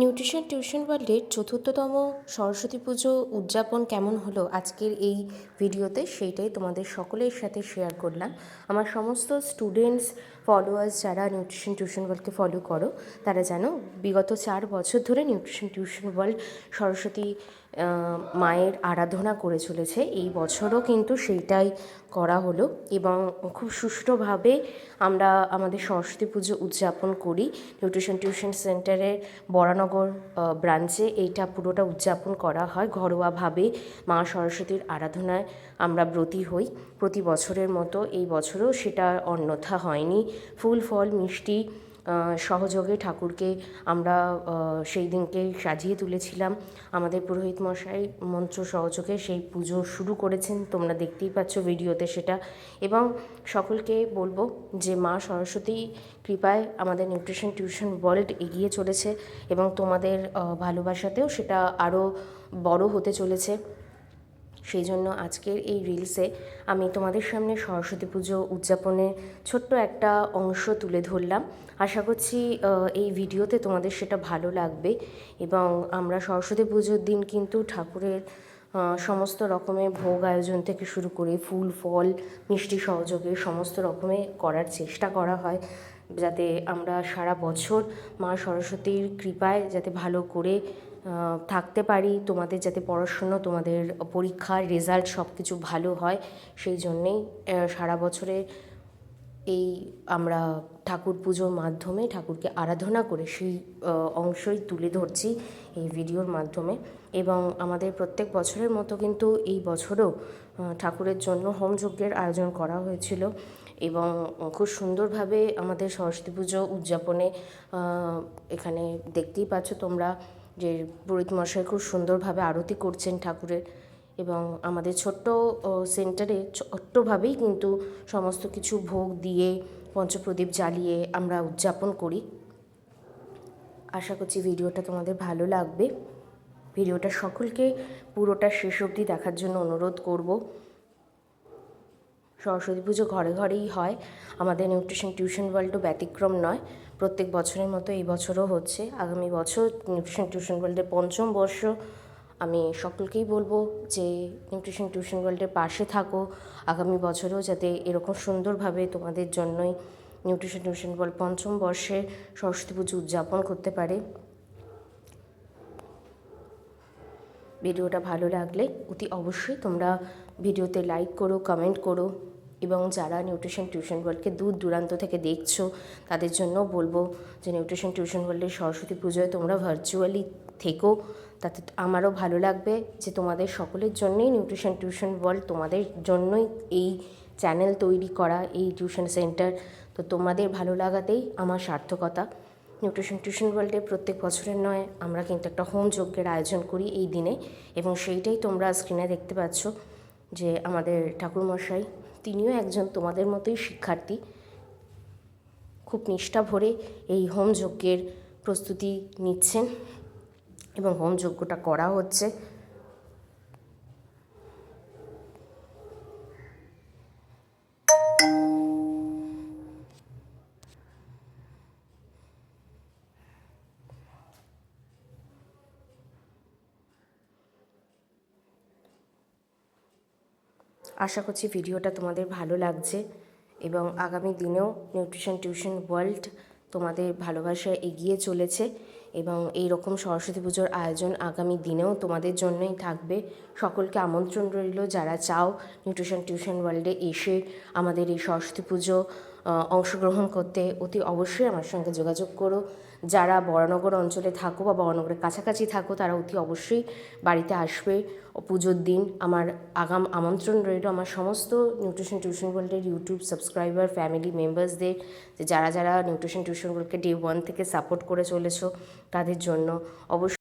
Nutrition, tuition ওয়ার্ল্ডের চতুর্থতম সরস্বতী পুজো উদযাপন কেমন হলো আজকের এই ভিডিওতে সেইটাই তোমাদের সকলের সাথে শেয়ার করলাম। আমার সমস্ত স্টুডেন্টস ফলোয়ার্স যারা নিউট্রিশন, টিউশন ওয়ার্ল্ডকে ফলো করো, তারা যেন বিগত চার বছর ধরে নিউট্রিশন, টিউশন ওয়ার্ল্ড সরস্বতী মায়ের আরাধনা করে চলেছে। এই বছরও কিন্তু সেইটাই করা হলো এবং খুব সুষ্ঠুভাবে আমরা আমাদের সরস্বতী পুজো উদযাপন করি। নিউট্রিশন, টিউশন সেন্টারের বরানগর ব্রাঞ্চে এইটা পুরোটা উদযাপন করা হয় ঘরোয়াভাবে মা সরস্বতীর আরাধনায়। আমরা ব্রতী হই। প্রতি বছরের মতো এই বছরও সেটা অন্যথা হয়নি। ফুল, ফল, মিষ্টি সহযোগে ঠাকুরকে আমরা সেই দিনকে সাজিয়ে তুলেছিলাম। আমাদের পুরোহিত মশাই মন্ত্র সহযোগে সেই পুজো শুরু করেছেন, তোমরা দেখতেই পাচ্ছ ভিডিওতে সেটা। এবং সকলকে বলব যে মা সরস্বতী কৃপায় আমাদের নিউট্রিশন টিউশন ওয়ার্ল্ড এগিয়ে চলেছে এবং তোমাদের ভালোবাসাতেও সেটা আরও বড় হতে চলেছে। সেই জন্য আজকের এই রিলসে আমি তোমাদের সামনে সরস্বতী পুজো উদযাপনের ছোট্ট একটা অংশ তুলে ধরলাম। আশা করছি এই ভিডিওতে তোমাদের সেটা ভালো লাগবে এবং আমরা সরস্বতী পুজোর দিন কিন্তু ঠাকুরের সমস্ত রকমের ভোগ আয়োজন থেকে শুরু করে ফুল, ফল, মিষ্টি সহযোগে সমস্ত রকমের করার চেষ্টা করা হয় যাতে আমরা সারা বছর মা সরস্বতীর কৃপায় যাতে ভালো করে থাকতে পারি, তোমাদের যাতে পড়াশুনো, তোমাদের পরীক্ষার রেজাল্ট সব কিছু ভালো হয়, সেই জন্যেই সারা বছরে এই আমরা ঠাকুর পুজোর মাধ্যমে, ঠাকুরকে আরাধনা করে সেই অংশই তুলে ধরছি এই ভিডিওর মাধ্যমে। এবং আমাদের প্রত্যেক বছরের মতো কিন্তু এই বছরও ঠাকুরের জন্য হোম যজ্ঞের আয়োজন করা হয়েছিল। এবং খুব সুন্দরভাবে আমাদের সরস্বতী পুজো উদযাপনে এখানে দেখতেই পাচ্ছ তোমরা যে পুরোহিত মশাই খুব সুন্দরভাবে আরতি করছেন ঠাকুরের এবং আমাদের ছোট্ট সেন্টারে ছোট্টভাবেই কিন্তু সমস্ত কিছু ভোগ দিয়ে, পঞ্চপ্রদীপ জ্বালিয়ে আমরা উদযাপন করি। আশা করছি ভিডিওটা তোমাদের ভালো লাগবে। ভিডিওটা সকলকে পুরোটা শেষ অবধি দেখার জন্য অনুরোধ করব। সরস্বতী পুজো ঘরে ঘরেই হয়। আমাদের নিউট্রিশন টিউশন ওয়ার্ল্ডও ব্যতিক্রম নয়। প্রত্যেক বছরের মতো এই বছরও হচ্ছে। আগামী বছর নিউট্রিশন টিউশন ওয়ার্ল্ডের পঞ্চম বর্ষ। আমি সকলকেই বলব যে নিউট্রিশন টিউশন ওয়ার্ল্ডের পাশে থাকো। আগামী বছরেও যাতে এরকম সুন্দরভাবে তোমাদের জন্যই নিউট্রিশন টিউশন ওয়ার্ল্ড পঞ্চম বর্ষে সরস্বতী পুজো উদযাপন করতে পারে। ভিডিওটা ভালো লাগলে অতি অবশ্যই তোমরা ভিডিওতে লাইক করো কমেন্ট করো এবং যারা নিউট্রিশন টিউশন ওয়ার্ল্ডকে দূর দূরান্ত থেকে দেখছ, তাদের জন্য বলব যে নিউট্রিশন টিউশন ওয়ার্ল্ডের সরস্বতী পুজোয় তোমরা ভার্চুয়ালি থেকো। তাতে আমারও ভালো লাগবে যে তোমাদের সকলের জন্যই নিউট্রিশন টিউশন ওয়ার্ল্ড তোমাদের জন্যই এই চ্যানেল তৈরি করা, এই টিউশন সেন্টার তো তোমাদের ভালো লাগাতেই আমার সার্থকতা। নিউট্রিশন টিউশন ওয়ার্ল্ডে প্রত্যেক বছরের নয়, আমরা কিন্তু একটা হোম যজ্ঞের আয়োজন করি এই দিনে। এবং সেইটাই তোমরা স্ক্রিনে দেখতে পাচ্ছ যে আমাদের ঠাকুরমশাই, তিনিও একজন তোমাদের মতোই শিক্ষার্থী। খুব নিষ্ঠা ভরে এই হোম যজ্ঞের প্রস্তুতি নিচ্ছেন এবং হোম যজ্ঞটা করা হচ্ছে। আশা করছি ভিডিওটা তোমাদের ভালো লাগছে এবং আগামী দিনেও নিউট্রিশন টিউশন ওয়ার্ল্ড তোমাদের ভালোবাসায় এগিয়ে চলেছে এবং এই রকম সরস্বতী পুজোর আয়োজন আগামী দিনেও তোমাদের জন্যই থাকবে। সকলকে আমন্ত্রণ রইল, যারা চাও নিউট্রিশন টিউশন ওয়ার্ল্ডে এসে আমাদের এই সরস্বতী পুজো অংশগ্রহণ করতে অতি অবশ্যই আমার সঙ্গে যোগাযোগ করো। যারা বরানগর অঞ্চলে থাকো বা বরানগরের কাছাকাছি থাকো, তারা অতি অবশ্যই বাড়িতে আসবে। পুজোর দিন আমার আগাম, আমন্ত্রণ রইল আমার সমস্ত নিউট্রিশন টিউশন ওয়ার্ল্ডের ইউটিউব সাবস্ক্রাইবার ফ্যামিলি মেম্বার্সদের যে যারা যারা নিউট্রিশন টিউশন ওয়ার্ল্ডকে ডে ওয়ান থেকে সাপোর্ট করে চলেছ, তাদের জন্য অবশ্যই